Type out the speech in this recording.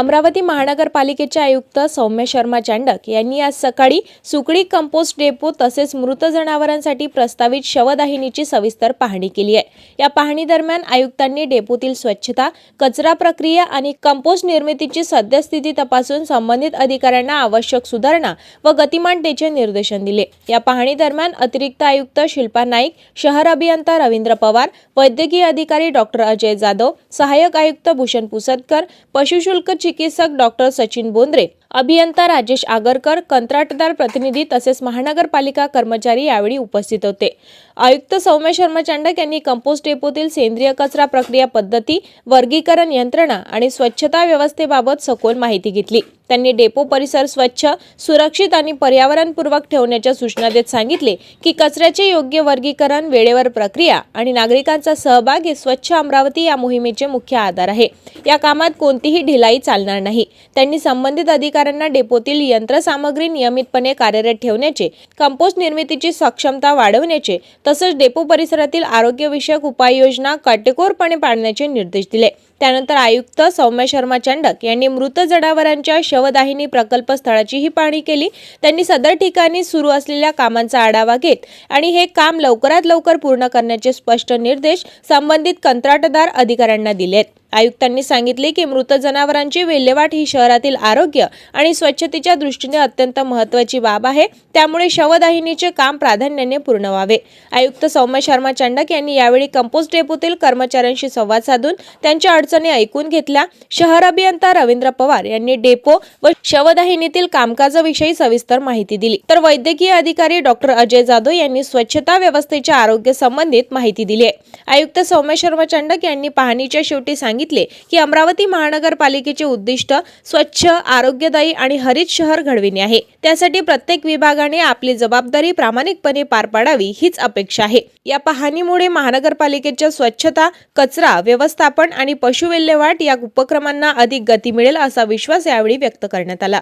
अमरावती महानगरपालिकेचे आयुक्त सौम्य शर्मा चांडक यांनी आज सकाळी सुकडी कंपोस्ट डेपो तसेच मृत जनावरांसाठी प्रस्तावित शवदाहिनीची सविस्तर पाहणी केली आहे. या पाहणीदरम्यान आयुक्तांनी डेपोतील स्वच्छता कचरा प्रक्रिया आणि कंपोस्ट निर्मितीची सद्यस्थिती तपासून संबंधित अधिकाऱ्यांना आवश्यक सुधारणा व गतिमानतेचे निर्देशन दिले. या पाहणीदरम्यान अतिरिक्त आयुक्त शिल्पा नाईक शहर अभियंता रवींद्र पवार वैद्यकीय अधिकारी डॉक्टर अजय जाधव सहाय्यक आयुक्त भूषण पुसदकर पशुशुल्क चिकित्सक डॉक्टर सचिन बोंद्रे अभियंता राजेश आगरकर कंत्राटदार प्रतिनिधी तसेच महानगरपालिका कर्मचारी यावेळी उपस्थित होते. आयुक्त सौम्य शर्मा चांडक यांनी कंपोस्ट डेपोतील सेंद्रिय कचरा प्रक्रिया पद्धती वर्गीकरण यंत्रणा आणि स्वच्छता व्यवस्थेबाबत सखोल माहिती घेतली. त्यांनी डेपो परिसर स्वच्छ सुरक्षित आणि पर्यावरणपूर्वक ठेवण्याच्या सूचना देत सांगितले की कचऱ्याचे योग्य वर्गीकरण वेळेवर प्रक्रिया आणि नागरिकांचा सहभाग हे स्वच्छ अमरावती या मोहिमेचे मुख्य आधार आहे. या कामात कोणतीही ढिलाई चालणार नाही. त्यांनी संबंधित अधिकाऱ्यांना डेपोतील यंत्रसामग्री नियमितपणे कार्यरत ठेवण्याचे कंपोस्ट निर्मितीची सक्षमता वाढवण्याचे तसंच डेपो परिसरातील आरोग्यविषयक उपाययोजना काटेकोरपणे पाळण्याचे निर्देश दिले. त्यानंतर आयुक्त सौम्य शर्मा चंडक यांनी मृत जनावरांच्या शवदाहिनी प्रकल्प स्थळाचीही पाहणी केली. त्यांनी सदर ठिकाणी सुरू असलेल्या कामांचा आढावा घेत आणि हे काम लवकरात लवकर पूर्ण करण्याचे स्पष्ट निर्देश संबंधित कंत्राटदार अधिकाऱ्यांना दिलेत. आयुक्तांनी सांगितले की मृत जनावरांची विल्हेवाट ही शहरातील आरोग्य आणि स्वच्छतेच्या दृष्टीने अत्यंत महत्त्वाची बाब आहे. त्यामुळे शवदाहिनीचे काम प्राधान्याने पूर्ण व्हावे. आयुक्त सौम्य शर्मा चंडक यांनी यावेळी कंपोस्ट डेपोतील कर्मचाऱ्यांशी संवाद साधून त्यांच्या अडचणी ऐकून घेतल्या. शहर अभियंता रवींद्र पवार यांनी डेपो व शवदाहिनीतील कामकाजाविषयी सविस्तर माहिती दिली. तर वैद्यकीय अधिकारी डॉक्टर अजय जाधव यांनी स्वच्छता व्यवस्थेच्या आरोग्य संबंधित माहिती दिली आहे. आयुक्त सौम्य शर्मा चंडक यांनी पाहणीच्या शेवटी सांगितले की अमरावती महानगरपालिकेचे उद्दिष्ट स्वच्छ आरोग्यदायी आणि हरित शहर घडविणे आहे. त्यासाठी प्रत्येक विभागाने आपली जबाबदारी प्रामाणिकपणे पार पाडावी हीच अपेक्षा आहे. या पाहणीमुळे महानगरपालिकेच्या स्वच्छता कचरा व्यवस्थापन आणि पशु विल्हेवाट या उपक्रमांना अधिक गती मिळेल असा विश्वास यावेळी व्यक्त करण्यात आला.